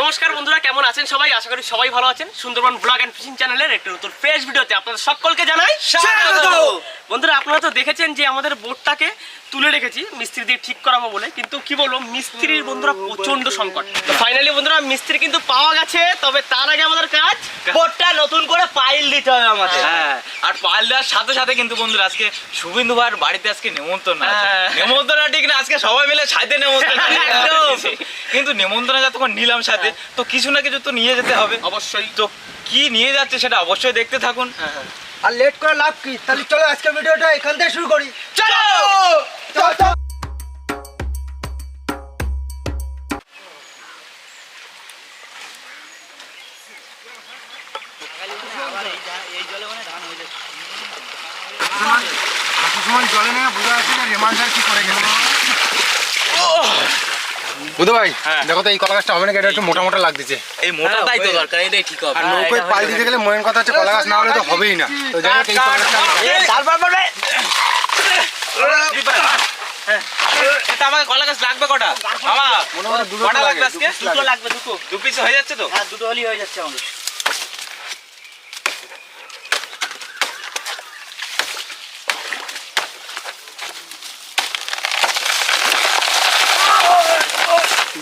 নমস্কার বন্ধুরা, কেমন আছেন সবাই? আশা করি সবাই ভালো আছেন। সুন্দরবন ব্লগ এন্ড ফিশিং চ্যানেলের একটা নতুন ফ্রেশ ভিডিওতে আপনাদের সকলকে জানাই স্বাগত। বন্ধুরা আপনারা তো দেখেছেন যে আমাদের বোটটাকে তুলে রেখেছি মিস্ত্রি দিয়ে ঠিক করাবো বলে কিন্তু কি বলব মিস্ত্রির বন্ধুরা প্রচণ্ড সংকট। তো ফাইনালি বন্ধুরা মিস্ত্রি কিন্তু পাওয়া গেছে তবে তার আগে আমাদের কাজ বোটটা নতুন করে পাইল দিতে হবে আমাদের। হ্যাঁ আর পাল দেওয়ার সাথে সাথে কিন্তু বন্ধুরা আজকে শুভেন্দু ভাইয়ের বাড়িতে আজকে নেমন্তন্ন আছে। হ্যাঁ। নেমন্তন্ন ঠিক না আজকে সবাই মিলে সাথে নেমন্তন্ন। কিন্তু নেমন্তন্ন যতক্ষণ নিলাম সাথে তো কিছু না কিছু তো নিয়ে যেতে হবে। অবশ্যই। তো কি নিয়ে যাচ্ছে সেটা অবশ্যই দেখতে থাকুন। আর লেট করে লাভ কি? তাহলে চলো আজকের ভিডিওটা এখান থেকে শুরু করি। চলো! চল! চল! জলে নেমে বুঝে আসছে যে রেমান স্যার কি করে গেছে। বুধ ভাই হ্যাঁ। দেখো তো এই কলা গাছটা হবে না এটা একটু মোটা মোটা লাগতেছে। এই মোটাটাই তো দরকার এটাই ঠিক হবে আর নৌকোয় পাল দিতে গেলে। মেন কথা হচ্ছে কলা গাছ না হলে তো হবেই না। তো যাই হোক এই কলা গাছটা এটা আমাকে কলা গাছ লাগবে কটা? মামা মোটামুটি দুটো লাগবে আজকে? দুটো লাগবে দুটো দু পিস হয়ে যাচ্ছে তো? হ্যাঁ দুটো হলেই হয়ে যাচ্ছে আমাদের।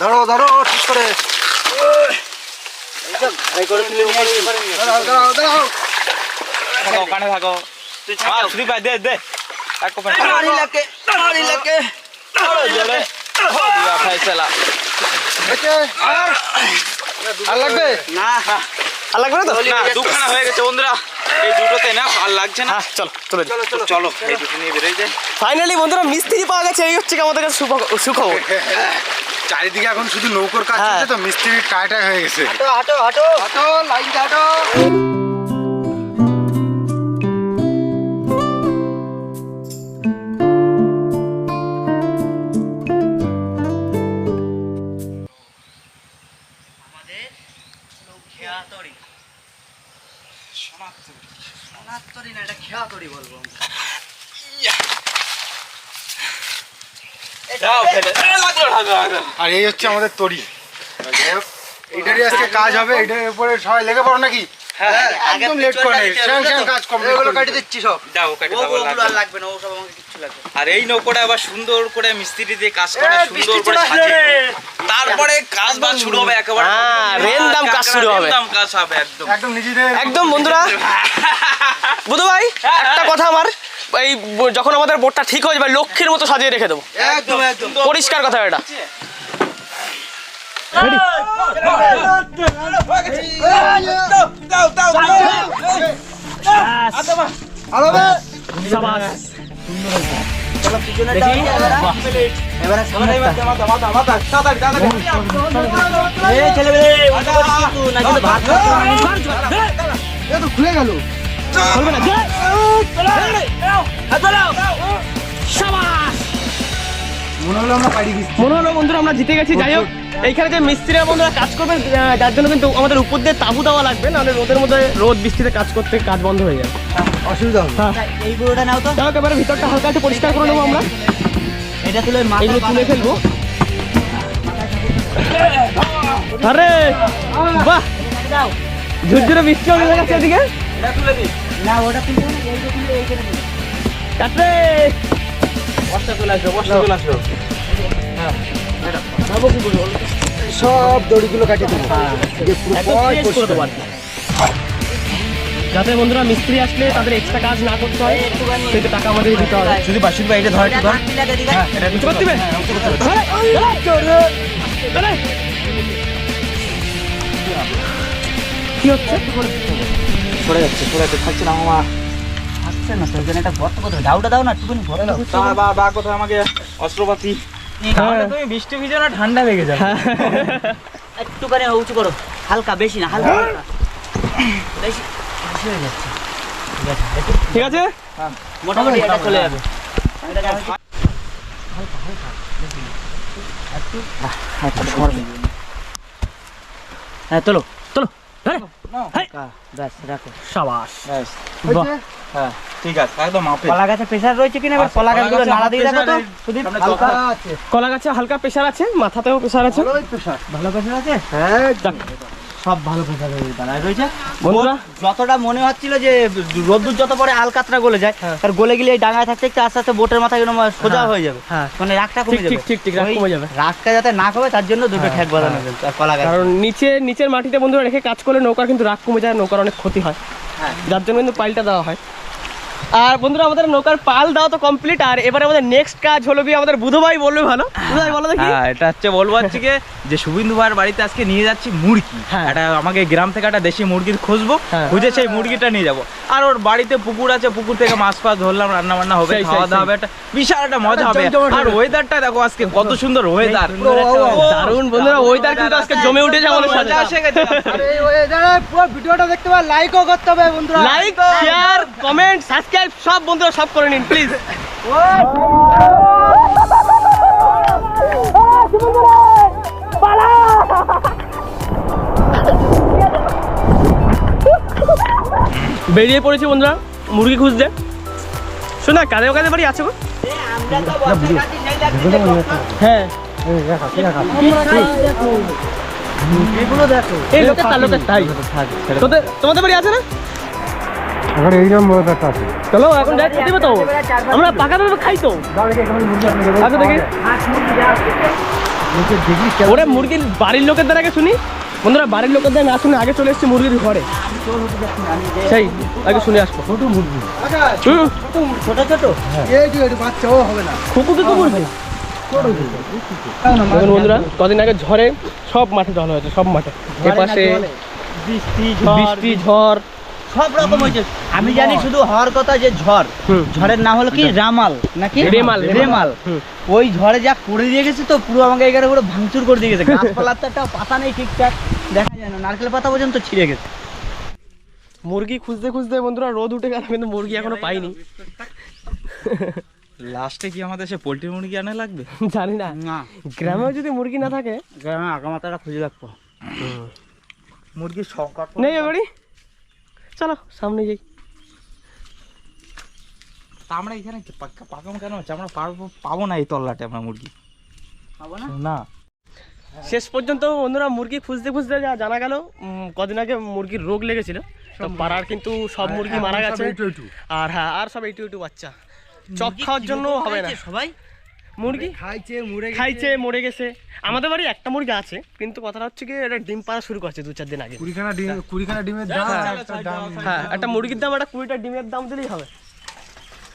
ধরো ধরো ঠিক করে ওখানে থাকো পাই দে দে লাগবে না আর লাগবে না তো না হয়ে গেছে বন্ধুরা দুটোতে না আর লাগছে না হ্যাঁ চলো চলে চলো ফাইনালি বন্ধুরা মিস্ত্রি পাওয়া গেছে এই হচ্ছে আমাদের কাছে সুখ- সুখবর চারিদিকে এখন শুধু নৌকোর কাজ হ্যাঁ। চলছে তো মিস্ত্রির টায় টায় হয়ে গেছে। হাঁটো হাঁটো হাঁটো। হাঁটো লাইন হাঁটো। সোনাত্তরি না এটা খেয়া তরি বলব যাও ফেলে এ, লাগল লাগল লাগল আর এই হচ্ছে আমাদের তরি। এইটারই আজকে কাজ হবে এইটার উপরে সবাই লেগে পড়ো নাকি? হ্যাঁ একদম লেট করে নেই শ্যাং শ্যাং কাজ কমপ্লিট এগুলো কাটি দিচ্ছি সব। যাও কেটে দাও ওগুলো আর লাগবে। না। ও সব আমাকে কিচ্ছু লাগবে আর এই নৌকোটা আবার সুন্দর করে মিস্ত্রি দিয়ে কাজ করে সুন্দর করে সাজিয়ে তারপরে কাজ বাজ শুরু হবে একেবারে। হ্যাঁ, রেনদাম কাজ শুরু হবে। রেনদাম কাজ হবে একদম। একদম নিজেদের একদম বন্ধুরা। বুধু ভাই একটা কথা আমার। এই যখন আমাদের বোটটা ঠিক হয়ে যাবে লক্ষ্মীর মতো সাজিয়ে রেখে দেবো একদম একদম পরিষ্কার কথা এটা খুলে গেল মনে হলো আমরা মনে হলো বন্ধুরা আমরা জিতে গেছি। যাই হোক এইখানে যে মিস্ত্রিরা বন্ধুরা কাজ করবেন যার জন্য কিন্তু আমাদের উপর দিয়ে তাবু দেওয়া লাগবে নাহলে রোদের মধ্যে রোদ বৃষ্টিতে কাজ করতে কাজ বন্ধ হয়ে যাবে। অসুবিধা হবে। এই পুরোটা নাও তো। এবারে ভিতরটা হালকা একটু পরিষ্কার করে নেব আমরা। এটা তুলে এগুলো তুলে ফেলব। আরে বাহ! ঝুরঝুরে বৃষ্টি হয়ে গেছে এদিকে। না ওটা কাটরে সব দড়িগুলো কাটিয়ে দেবো। যে পুরো পয় পরিষ্কার। যাতে বন্ধুরা মিস্ত্রি আসলে তাদের এক্সট্রা কাজ না করতে হয় সেটা টাকা আমাদের দিতে হবে। যদি বাসির ভাই এটা ধর একটু ধর। কিছু করতে হবে? কি হচ্ছে? সরে যাচ্ছে সরে যাচ্ছে থাকছে না মামা থাকছে না তো একটা গর্ত কোথায়? ডাউটা দাও না একটুখানি গর্ত হবে। বা বা কোথায় আমাকে অস্ত্রপাতি? তুমি বৃষ্টি ভিজে না ঠান্ডা লেগে যাবে। একটুখানি উঁচু করো হালকা বেশি না হালকা বেশি। বেশি হয়ে যাচ্ছে। ঠিক আছে আছে? মোটামুটি এটা চলে যাবে। হ্যাঁ তোলো সাবাস। হ্যাঁ ঠিক আছে একদম মাপে কলা গাছে প্রেশার রয়েছে কিনা এবার? কলা গাছগুলো গাছে নাড়া দিয়ে দেখো তো সুদীপ। হালকা। দোকান আছে। কলা গাছে হালকা প্রেশার আছে মাথাতেও প্রেশার আছে। ভালো আছে? হ্যাঁ। সব ভালো প্রেশার দাঁড়ায় রয়েছে বন্ধুরা? যতটা মনে হচ্ছিল যে রোদ্দুর যত পরে আলকাতরা গলে যায় হ্যাঁ। তার গলে গেলে এই ডাঙায় থাকতে থাকতে আস্তে আস্তে বোটের মাথা সোজা হ্যাঁ, হয়ে যাবে। হ্যাঁ। মানে রাগটা কমে যাবে। ঠিক ঠিক রাগ কমে যাবে। রাগটা যাতে না কমে তার জন্য দুটো ঠ্যাক বাঁধানো। আর কলা গাছ। কারণ নিচে নিচের মাটিতে বন্ধুরা রেখে কাজ করলে নৌকার কিন্তু রাগ কমে যায় নৌকার অনেক ক্ষতি হয়। হ্যাঁ। যার জন্য কিন্তু পাইলটা দেওয়া হয়। আর বন্ধুরা আমাদের নৌকার পাল দেওয়া তো কমপ্লিট আর এবারে আমাদের নেক্সট কাজ হলো কি আমাদের বুধ ভাই বলবে ভালো। বুধ ভাই বলো দেখি। হ্যাঁ এটা হচ্ছে বলব হচ্ছে কি যে শুভিন্দু ভাইয়ের বাড়িতে আজকে নিয়ে যাচ্ছি মুরগি। হ্যাঁ। এটা আমাকে গ্রাম থেকে একটা দেশি মুরগির খুঁজবো হ্যাঁ। খুঁজে সেই মুরগিটা নিয়ে যাব। আর ওর বাড়িতে পুকুর আছে পুকুর থেকে মাছ ফাছ ধরলাম রান্না বান্না হবে খাওয়া দাওয়া হবে একটা বিশাল একটা মজা হবে। আর ওয়েদারটা দেখো আজকে কত সুন্দর ওয়েদার দারুণ বন্ধুরা ওয়েদার কিন্তু আজকে জমে উঠেছে আমাদের সাথে মজা এসে গেছে। আরে এই ওয়েদারে পুরো ভিডিওটা দেখতে পারে লাইকও করতে হবে বন্ধুরা। লাইক শেয়ার কমেন্ট সাবস্ক্রাইব সব বন্ধুরা সব করে নিন প্লিজ বেরিয়ে পড়েছি বন্ধুরা মুরগি খুঁজতে। শোনা কাদের কাদের বাড়ি আছে গো? হ্যাঁ। তোমাদের বাড়ি আছে না? এখন এই নম্বর ব্যাপারটা আছে। চলো এখন যাই খেতে তো আমরা পাকা দেবে খাই তো। আচ্ছা দেখি। ওরে মুরগির বাড়ির লোকের দ্বারা আগে শুনি। বন্ধুরা বাড়ির লোকের দ্বারা না শুনে আগে চলে এসেছি মুরগির ঘরে। সেই আগে শুনে আসব। ছোট মুরগি। হুম। ছোট ছোট? এই যে একটু বাচ্চা ও হবে না। খুকু কি মুরগি। দেখুন বন্ধুরা কদিন আগে ঝড়ে সব মাঠে জল হয়েছে সব মাঠে। এপাশে বৃষ্টি বৃষ্টি ঝড়। সব রকম হয়েছে। আমি জানি শুধু হওয়ার কথা যে ঝড়। ঝড়ের নাম হলো কি? রামাল নাকি? রেমাল, রেমাল। ওই ঝড়ে যা করে দিয়ে গেছে তো পুরো আমাকে এখানে পুরো ভাঙচুর করে দিয়ে গেছে। গাছপালার তো একটা পাতা নেই ঠিকঠাক দেখা যায় না। নারকেল পাতা পর্যন্ত ছিঁড়ে গেছে। মুরগি খুঁজতে খুঁজতে বন্ধুরা রোদ উঠে গেল কিন্তু মুরগি এখনও পাইনি। লাস্টে কি আমাদের সে পোলট্রি মুরগি আনা লাগবে? জানি না। গ্রামেও যদি মুরগি না থাকে? গ্রামে আগামাতাটা খুঁজে রাখব মুরগির সংকট নেই এবারে চলো সামনে যাই। তা আমরা এখানে পাকা পাকাম কেন হচ্ছে? আমরা পারব পাবো না এই তল্লাটে আমরা মুরগি। পাবো না? না। শেষ পর্যন্ত বন্ধুরা মুরগি খুঁজতে খুঁজতে যা জানা গেল কদিন আগে মুরগির রোগ লেগেছিল। তো পাড়ার কিন্তু সব মুরগি মারা গেছে। আর হ্যাঁ আর সব এইটু একটু বাচ্চা। চপ খাওয়ার জন্য হবে না। সবাই? মুরগি? খাইছে মুড়ে খাইছে মরে গেছে। আমাদের বাড়ি একটা মুরগি আছে কিন্তু কথাটা হচ্ছে কি এটা ডিম পাড়া শুরু করছে দু চার দিন আগে। কুড়িখানা ডিম কুড়িখানা ডিমের দাম একটা হ্যাঁ একটা মুরগির দাম একটা কুড়িটা ডিমের দাম দিলেই হবে।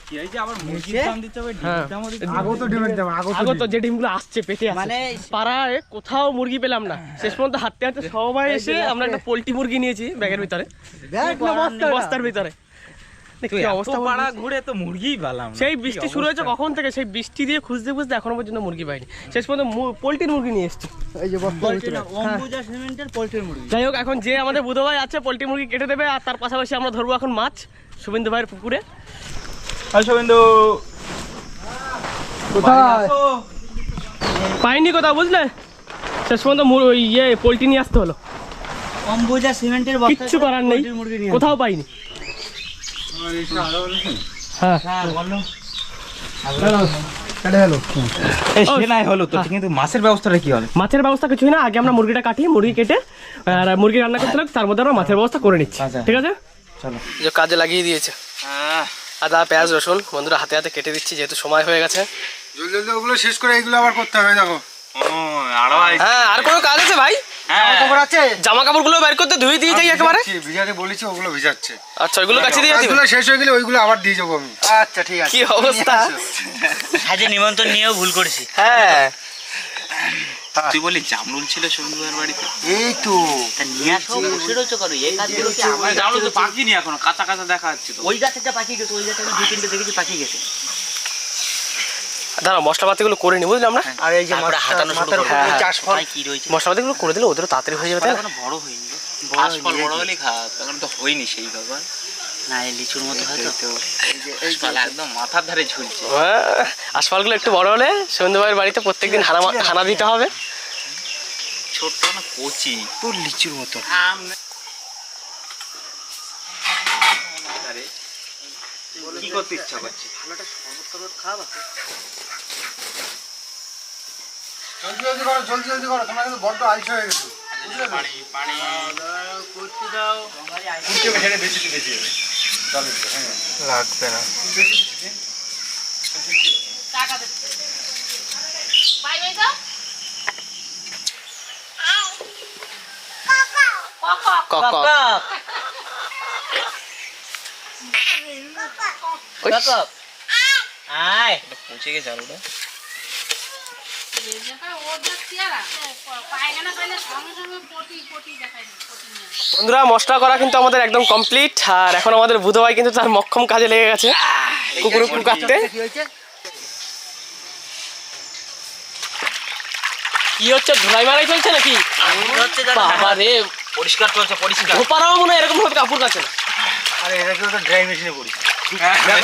কি হয়েছে আবার মুরগির দাম দিতে হবে হ্যাঁ। ডিমের দামও দিতে আগো তো ডিমের দাম আগত যে ডিমগুলো আসছে পেটে মানে পাড়ায় কোথাও মুরগি পেলাম না। শেষ পর্যন্ত হাঁটতে হাঁটতে সবাই এসে আমরা একটা পোল্ট্রি মুরগি নিয়েছি ব্যাগের ভিতরে। বস্তার ভিতরে দেখ কি অবস্থা অবস্থা পাড়া ঘুরে তো মুরগিই পেলাম সেই বৃষ্টি শুরু হয়েছে কখন থেকে? সেই বৃষ্টি দিয়ে খুঁজতে খুঁজতে এখনও পর্যন্ত মুরগি পাইনি। শেষ পর্যন্ত পোল্ট্রির মুরগি নিয়ে এসেছি। এই যে বস্তা ভিতরে অম্বুজা সিমেন্টের পোল্ট্রির মুরগি। যাই হোক এখন যে আমাদের বুধ ভাই আছে পোল্ট্রি মুরগি কেটে দেবে আর তার পাশাপাশি আমরা ধরবো এখন মাছ শুভেন্দু ভাইয়ের পুকুরে। শুভেন্দু। কোথায়? পাইনি কোথাও বুঝলে? শেষ পর্যন্ত ইয়ে পোল্ট্রি নিয়ে আসতে হলো। অম্বুজা সিমেন্টের বস্তা কিচ্ছু করার নেই। পোল্ট্রির মুরগি নিয়ে কোথাও পাইনি। হ্যাঁ হ্যাঁ হলো মাছের ব্যবস্থাটা কি হবে মাছের ব্যবস্থা কিছুই না আগে আমরা মুরগিটা কাটি মুরগি কেটে আর মুরগি রান্না করতে তার মধ্যে আমরা মাছের ব্যবস্থা করে নিচ্ছি। আচ্ছা। ঠিক আছে? চলো। যে কাজে লাগিয়ে দিয়েছে। আদা পেঁয়াজ রসুন বন্ধুরা হাতে হাতে কেটে দিচ্ছি যেহেতু সময় হয়ে গেছে। জলদি জলদি ওগুলো শেষ করে এগুলো আবার করতে হবে দেখো। হ্যাঁ আর কোনো কাজ আছে ভাই? খবর আছে? জামা কাপড়গুলো বের করতে ধুয়ে দিয়ে যাই একেবারে? ভিজাতে বলেছি ওগুলো ভিজাচ্ছে। আচ্ছা ওইগুলো কাছে দিয়ে দিবে? শেষ হয়ে গেলে ওইগুলো আবার দিয়ে যাব আমি। আচ্ছা ঠিক আছে। কি অবস্থা? আজকে নিমন্ত্রণ নিয়েও ভুল করেছি। হ্যাঁ। তুই বলি জামরুল ছিল শুভেন্দু বাড়িতে? এই তো। নিয়ে আসো বসে রয়েছো করো? এই কাজগুলো কি আমার জামরুল তো গাছে পাকিনি এখনও কাঁচা কাঁচা দেখা যাচ্ছে তো। ওই গাছেটা পাখি গেছে ওই গাছে আমি দু তিনটে দেখেছি পাখি গেছে। দাঁড়া মশলাপাতিগুলো করে নিই বুঝলি আমরা আর এই যে হাঁটানো শুরু হ্যাঁ, হ্যাঁ। চাষ ফল কি মশলাপাতিগুলো করে দিলে ওদেরও তাড়াতাড়ি হয়ে যাবে তাই না? বড় বড় হলে খাওয়া এখন তো সেই ভগবান লিচুর মতো মাথার ধারে একটু বড় হলে বাড়িতে প্রত্যেকদিন হানা দিতে হবে। ছোট্ট না কচি। পুরো লিচুর মতো। কি করতে ইচ্ছা ভালোটা খাওয়া জলদি জলদি করো জলদি জলদি করো তোমরা কিন্তু বড্ড আলসে হয়ে গেছো। পানি পানি। করতে দাও বেশি বেশি লাগবে না। বাই বাই দাও আলুটা। বন্ধুরা মশলা করা কিন্তু আমাদের একদম কমপ্লিট আর এখন আমাদের বুধ ভাই কিন্তু তার মক্ষম কাজে লেগে গেছে। কুকুর কুকুর কাটতে। কি হচ্ছে ধুলাই মারাই চলছে নাকি? বাবা রে পরিষ্কার চলছে পরিষ্কার। ধোপারাও মনে হয় এরকম ভাবে কাপড় কাছে না। আরে এটা তো ড্রাই মেশিনে পড়ি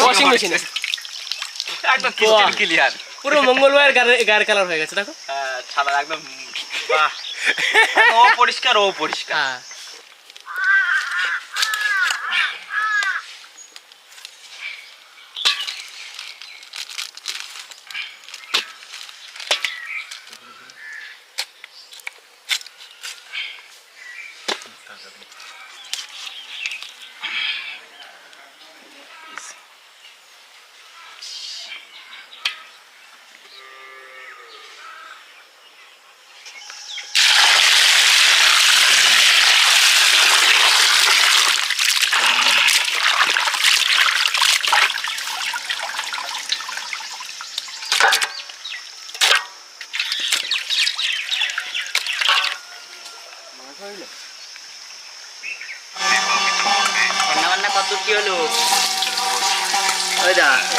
ওয়াশিং মেশিনে একদম ক্লিয়ার পুরো মঙ্গলবার গায়ের গায়ের কালার হয়ে গেছে দেখো। ছাড়া একদম বাহ। ও পরিষ্কার ও পরিষ্কার হ্যাঁ। রান্না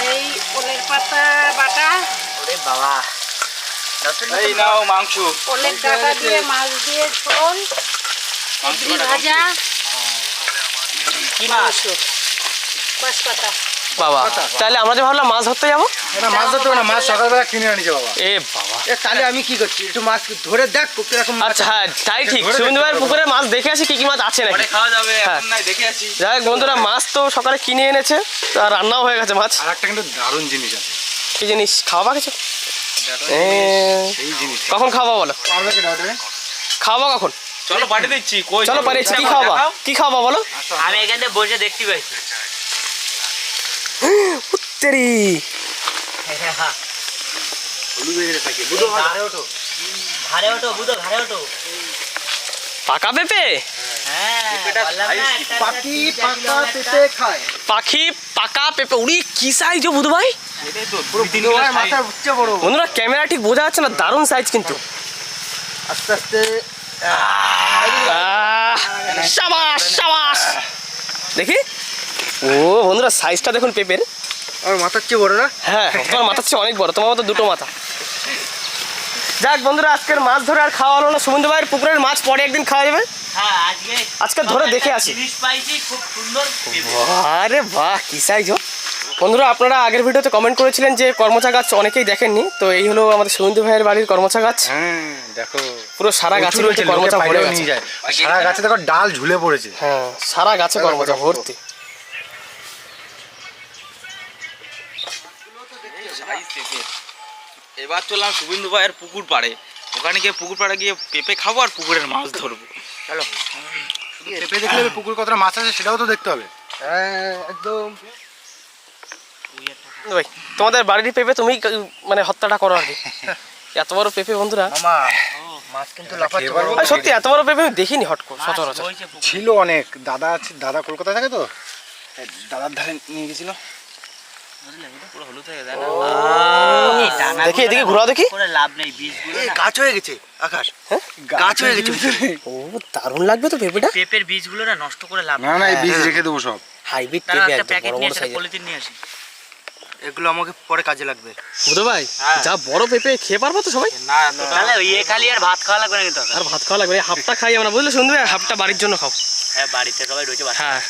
এই ওলের পাতা বাটা। ওরে বাবা। এই নাও মাংস। ওলের ডাটা দিয়ে মাছ দিয়ে ঝোল। ভাজা। কি মাছ? পাতা বাবা। তাহলে আমরা যে ভাবলাম মাছ ধরতে যাব? না মাছ ধরতে না মাছ সকালবেলা কিনে আনিছে বাবা। এ বাবা। তাহলে আমি কি করছি? একটু মাছ ধরে দেখ কীরকম আচ্ছা হ্যাঁ তাই ঠিক। সুবিন্দু ভাইয়ের পুকুরে মাছ দেখে আসি কি কি মাছ আছে নাকি? খাওয়া যাবে হ্যাঁ। এখন নাই দেখে আছি যাই বন্ধুরা মাছ তো সকালে কিনে এনেছে আর রান্নাও হয়ে গেছে মাছ। আর একটা কিন্তু দারুণ জিনিস আছে। কি জিনিস? খাওয়াবা কিছু জিনিস কখন খাওয়াবা বলো? খাওয়াবা কখন? চলো পাঠিয়ে দিচ্ছি চলো পারিয়েছি কি খাওয়াবা কি খাওয়াবা বলো? আমি এখান বসে দেখতে পাইছি। তেরি ঘাড়ে ওঠো ঘাড়ে ওঠো বুধো ঘাড়ে ওঠো পাকা পেঁপে? পাখি পাকা পেঁপে। উড়ি কি সাইজ বুধ ভাই? বন্ধুরা ক্যামেরা ঠিক বোঝা যাচ্ছে না, দারুণ সাইজ কিন্তু। আস্তে আস্তে সাবাস সাবাস। দেখি। ও বন্ধুরা সাইজটা দেখুন পেঁপের আমার মাথার চেয়ে বড় না? হ্যাঁ তোমার মাথার চেয়ে অনেক বড় তোমার মতো দুটো মাথা। যাক বন্ধুরা আজকের মাছ ধরে আর খাওয়া হলো না। সুমন্ত ভাইয়ের পুকুরের মাছ পরে একদিন খাওয়া যাবে। হ্যাঁ আজকে আজকে ধরে দেখে আসি। জিনিস পাইছি খুব সুন্দর আরে বাহ কি সাইজ বন্ধুরা আপনারা আগের ভিডিওতে কমেন্ট করেছিলেন যে কর্মচা গাছ অনেকেই দেখেননি। তো এই হলো আমাদের সুমন্ত ভাইয়ের বাড়ির কর্মচা গাছ। হ্যাঁ দেখো। পুরো সারা গাছে রয়েছে কর্মচা ভরে গেছে। নিয়ে যায়। আর সারা গাছে দেখো ডাল ঝুলে পড়েছে। হ্যাঁ সারা গাছে কর্মচা ভর্তি। পেঁপে। এবার চললাম শুভেন্দু ভাইয়ের পুকুর পাড়ে। ওখানে গিয়ে পুকুর পাড়ে গিয়ে পেঁপে খাব আর পুকুরের মাছ ধরবো। পেঁপে দেখলে পুকুর কতটা মাছ আছে সেটাও তো দেখতে হবে। হ্যাঁ একদম। ভাই তোমাদের বাড়ির পেঁপে তুমি মানে হত্যাটা করো আর কি। এত বড় পেঁপে বন্ধুরা। মাছ কিন্তু সত্যি এত বড় পেঁপে আমি দেখিনি হট করে সচরাচর। ছিল অনেক। দাদা আছে দাদা কলকাতায় থাকে তো? দাদার ধারে নিয়ে গেছিল। দেখি এদিকে না দেখি। লাভ নেই বীজগুলো এই না। গাছ হয়ে গেছে আকাশ। গাছ হয়ে গেছে। ও দারুণ লাগবে তো পেঁপেটা। পেঁপের বীজগুলো না নষ্ট করে লাভ না না এই বীজ রেখে দেবো সব। হাইব্রিড পেঁপে একদম বড় বড় সাইজের। পলিথিন নিয়ে আসি। এগুলো আমাকে পরে কাজে লাগবে। বুঝতে ভাই যা বড় পেঁপে খেয়ে পারব তো সবাই? না তাহলে ওই খালি আর ভাত খাওয়া লাগবে না কিন্তু। আর ভাত খাওয়া লাগবে হাফটা খাই আমরা বুঝলে শুনবে হাফটা বাড়ির জন্য খাও। হ্যাঁ বাড়িতে সবাই রয়েছে হ্যাঁ।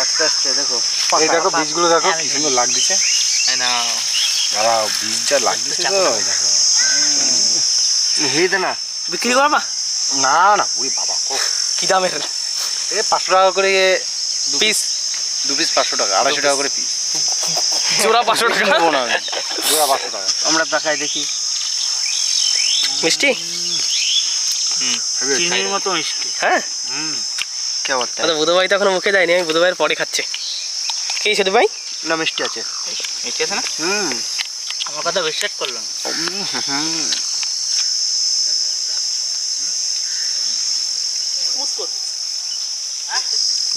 আস্তে আস্তে দেখো এই দেখো বীজগুলো দেখো কি সুন্দর লাগছে। এই না দাদা বীজটা লাগছে তো। দেখো হে না বিক্রি করবা? না না ওই বাবা কি। দামের এ পাঁচশো টাকা করে পিস। দু পিস পাঁচশো টাকা আড়াইশো টাকা করে পিস। জোড়া পাঁচশো টাকা? জোড়া পাঁচশো টাকা। আমরা তাকাই দেখি। মিষ্টি? চিনির মতো মিষ্টি। হ্যাঁ? কে আচ্ছা বুধভাই তো এখনও মুখে যায়নি আমি বুধভাইয়ের পরে খাচ্ছে। কি সেতু ভাই না মিষ্টি আছে। মিষ্টি আছে না? হুম। আমার কথা বিশ্বাস করলাম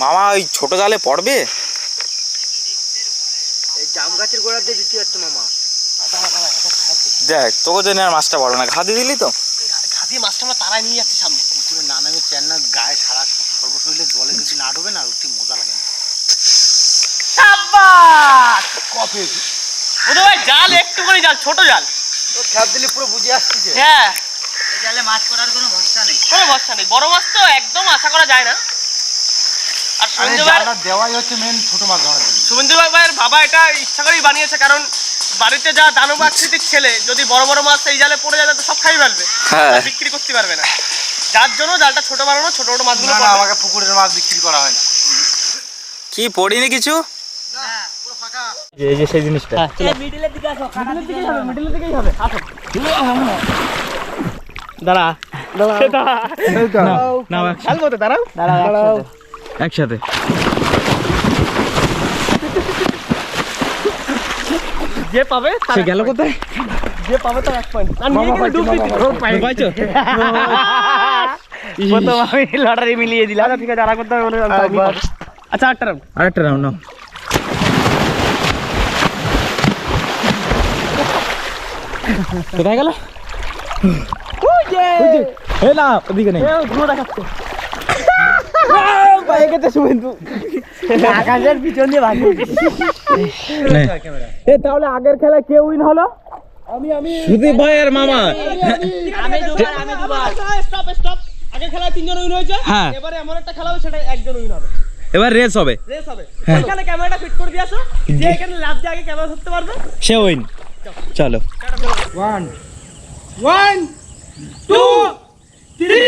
মামা ওই ছোট জালে পড়বে? এই জাম গাছের গোড়া দিয়ে দিতে পারতো মামা। দেখ তোকে জন্য আর মাছটা বড় না ঘা দিয়ে দিলি তো? ঘাদি মাছটা আমরা তারাই নিয়ে যাচ্ছি সামনে। পুকুরে না নামে চেন না গায়ে সারা সর্বশরীরে জলে যদি না ডোবে না ঠিক মজা লাগে না। বুধভাই জাল একটু করে জাল ছোট জাল। তো খ্যাপ দিলে পুরো বুঝে আসছে হ্যাঁ। এই জালে মাছ করার কোনো ভরসা নেই। কোনো ভরসা নেই। বড় মাছ তো একদম আশা করা যায় না। আর শুভেন্দু ভাইয়ের দেওয়াই হচ্ছে মেন ছোট মাছ ধরার জন্য। শুভেন্দু ভাইয়ের বাবা এটা ইচ্ছা করেই বানিয়েছে কারণ বাড়িতে যা দানব আকৃতির ছেলে যদি বড় বড় মাছ এই জালে পড়ে যায় তো সব খাই ফেলবে। হ্যাঁ। বিক্রি করতে পারবে না। যার জন্য জালটা ছোট বানানো ছোট ছোট মাছগুলো না আমাকে পুকুরের মাছ বিক্রি করা হয় না। কি পড়িনি কিছু? হ্যাঁ, মিডিলের দিকে আসো মিডলের দিকেই হবে মিডলের দিকেই হবে। আসো। দাঁড়া। দাঁড়া না খেলব তো দাঁড়াও। দাঁড়াও একসাথে। যে পাবে সে গেল কোথায়? যে পাবে তার এক পয়েন্ট প্রথম আমি লটারি মিলিয়ে দিলাম আচ্ছা ঠিক আছে আর করতে হবে আচ্ছা আটটা রাউন্ড আরেকটা রাউন্ড নাও কোথায় গেল এই না ওদিকে নেই ধুলো দেখাচ্ছে আকাশের পিছন দিয়ে ভাগি এ তাহলে আগের খেলায় কে উইন হলো সুদীপ ভাই আর মামা আমি দুবার আমি দুবার স্টপ স্টপ আগে খেলায় তিনজন উইন হয়েছে হ্যাঁ। এবারে এমন একটা খেলা হবে সেটা একজন উইন হবে। এবার রেস হবে। রেস হবে। ওইখানে ক্যামেরাটা ফিট করে দিয়ে আসো যে এখানে লাভ দিয়ে আগে ক্যামেরা ধরতে পারবে। সে উইন চলো। ওয়ান ওয়ান টু থ্রি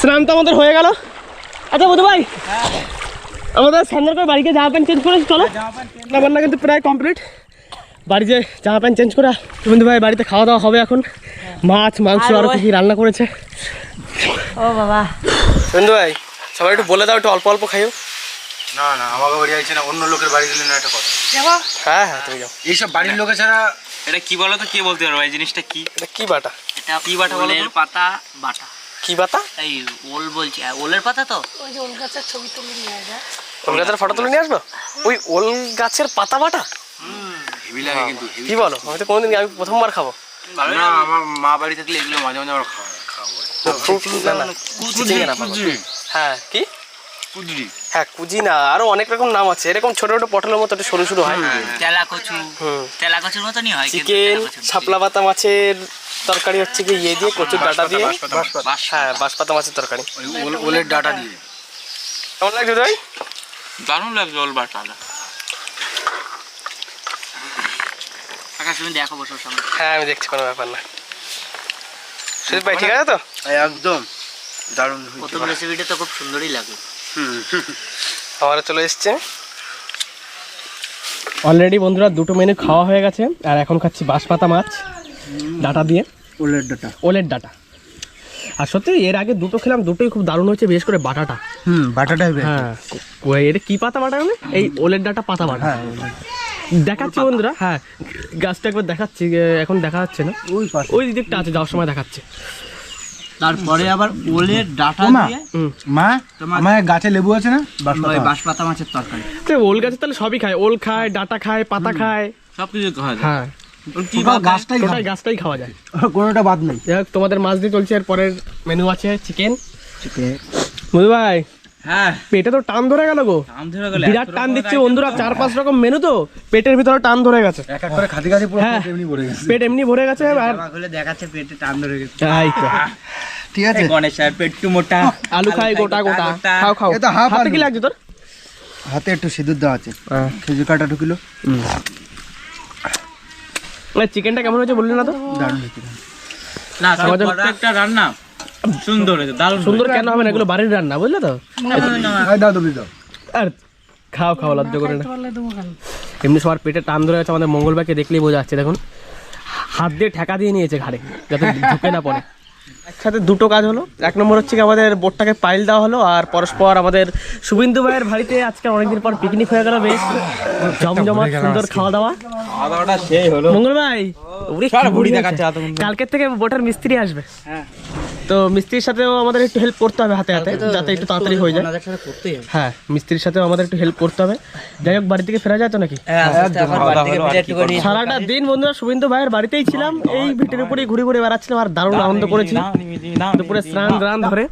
স্নান তো আমাদের হয়ে গেল। আচ্ছা বধু ভাই। আমাদের সামনের করে বাড়িকে জামা প্যান্ট চেঞ্জ করে চলো। রান্না কিন্তু প্রায় কমপ্লিট বাড়িতে জামা প্যান্ট চেঞ্জ করা। বন্ধু ভাই বাড়িতে খাওয়া দাওয়া হবে এখন। মাছ মাংস আর কি রান্না করেছে। ও বাবা। বন্ধু ভাই সবাই একটু বলে দাও একটু অল্প অল্প খাইও। না না আমাকে বাড়ি আইছে না অন্য লোকের বাড়ি গেলে না একটা কথা। হ্যাঁ হ্যাঁ তুমি যাও। এইসব বাড়ির লোকে ছাড়া এটা কি বলো তো কে বলতে পারব এই জিনিসটা কি? এটা কি বাটা? এটা কি বাটা বলো ওলের পাতা বাটা। কি বাতা এই ওল বলছি ওলের পাতা তো? ওই যে ওল গাছের ছবি তুলে নিয়ে যায় ওল গাছের ফটো তুলে নিয়ে আসব? ওই ওল গাছের পাতা বাটা? হেভি লাগে কিন্তু কি বলো? আমি তো কোনোদিন আমি প্রথমবার খাব। না আমার মা বাড়ি থাকলে এগুলো মাঝে মাঝে আমার খাওয়া খাওয়া। হ্যাঁ কি? কুদরি। হ্যাঁ কুজি না আরও অনেক রকম নাম আছে। এরকম ছোট ছোট পটলের মতো একটু সরু সরু হয়। তেলা কচু। তেলা কচুর মতনই হয় চিকেন শাপলা পাতা মাছের তরকারি হচ্ছে কি ইয়ে দিয়ে কচুর ডাটা দিয়ে। হ্যাঁ বাঁশপাতা মাছের তরকারি। ওলের ডাটা দিয়ে। কেমন লাগছে ভাই দারুণ লাগছে ওল বাটাটা আকাশ তুমি দেখো বসো সামনে। হ্যাঁ আমি দেখছি কোনো ব্যাপার না। সুদীপ ভাই ঠিক আছে তো? একদম। দারুণ প্রথম রেসিপিটা তো খুব সুন্দরই লাগে। আমারও চলে এসছে। অলরেডি বন্ধুরা দুটো মেনু খাওয়া হয়ে গেছে আর এখন খাচ্ছি বাঁশপাতা মাছ ডাটা দিয়ে। ওলের ডাটা। ওলের ডাটা। আর সত্যি এর আগে দুটো খেলাম দুটোই খুব দারুণ হয়েছে বিশেষ করে বাটাটা। হুম বাটাটাই বেশ হ্যাঁ ওই এটা কি পাতা বাটা মানে? এই ওলের ডাটা পাতা বাটা। দেখাচ্ছি বন্ধুরা। হ্যাঁ গাছটা একবার দেখাচ্ছি এখন দেখা যাচ্ছে না। ওই ওই দিকটা আছে যাওয়ার সময় দেখাচ্ছে। তারপরে আবার ওলের ডাটা দিয়ে মা আমার গাছে লেবু আছে না? বাঁশপাতা মাছের তরকারি। ওল গাছে তাহলে সবই খায় ওল খায় ডাটা খায় পাতা খায়। সব কিছু খাওয়া যায়। হ্যাঁ। গাছটাই খাওয়া যায়। কোনোটা বাদ নেই। যাই হোক তোমাদের মাছ দিয়ে চলছে এর পরের মেনু আছে চিকেন মধু ভাই হ্যাঁ পেটে তো টান ধরে গেল গো। আম ধরে গেলে বিরাট টান দিচ্ছে বন্ধুরা চার পাঁচ রকম মেনু তো পেটের ভিতরে টান ধরে গেছে। এক এক করে খাতে খাতে পুরো হ্যাঁ। পেট এমনি ভরে গেছে। পেট এমনি ভরে গেছে আর দেখাচ্ছে পেটে টান ধরে গেছে। তো। ঠিক আছে। গণেশ আর পেট্টু মোটা। আলু খাই গোটা গোটা। খাও খাও। এটা হাফ হাতে কি। লাগছে তোর? হাতে একটু সিঁদুর দেওয়া আছে। খেজুর কাটা ঢুকিলো। চিকেনটা কেমন হয়েছে বললি না তো? দারুণ হয়েছে। না প্রত্যেকটা রান্না। সুন্দর সুন্দর কেন হবে না এগুলো বাড়ির রান্না বুঝলে তো? আর খাও খাও লজ্জা করে না। এমনি সবার পেটে টান ধরে গেছে আমাদের মঙ্গলবারকে দেখলেই বোঝা যাচ্ছে দেখুন। হাত দিয়ে ঠেকা দিয়ে নিয়েছে ঘাড়ে যাতে ঢুকে না পড়ে। একসাথে দুটো কাজ হলো। এক নম্বর হচ্ছে কি আমাদের বোটটাকে পাইল দেওয়া হলো আর পরস্পর আমাদের শুভেন্দু ভাইয়ের বাড়িতে আজকে অনেকদিন পর পিকনিক হয়ে গেল বেশ। জমজমাট সুন্দর খাওয়া দাওয়া মঙ্গল ভাই। কালকের থেকে বোটের মিস্ত্রি আসবে। তো মিস্ত্রির সাথেও আমাদের একটু হেল্প করতে হবে হাতে হাতে যাতে একটু তাড়াতাড়ি হয়ে যায়। হ্যাঁ মিস্ত্রির সাথেও আমাদের একটু হেল্প করতে হবে। যাই হোক বাড়ি থেকে ফেরা যায় তো নাকি? সারাটা দিন বন্ধুরা শুভেন্দু ভাইয়ের বাড়িতেই ছিলাম। এই ভিটের উপরেই ঘুরে ঘুরে বেড়াচ্ছিলাম আর দারুণ আনন্দ করেছিলাম দুপুরে স্নান রান ধরে।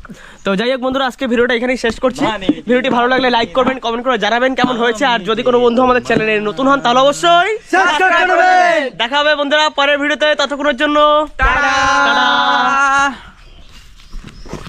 তো যাই হোক বন্ধুরা আজকে ভিডিওটা এখানেই শেষ করছি। ভিডিওটি ভালো লাগলে লাইক করবেন কমেন্ট করে জানাবেন কেমন হয়েছে। আর যদি কোনো বন্ধু আমাদের চ্যানেলে নতুন হন তাহলে অবশ্যই দেখা হবে বন্ধুরা পরের ভিডিওতে ততক্ষণের জন্য। টাটা।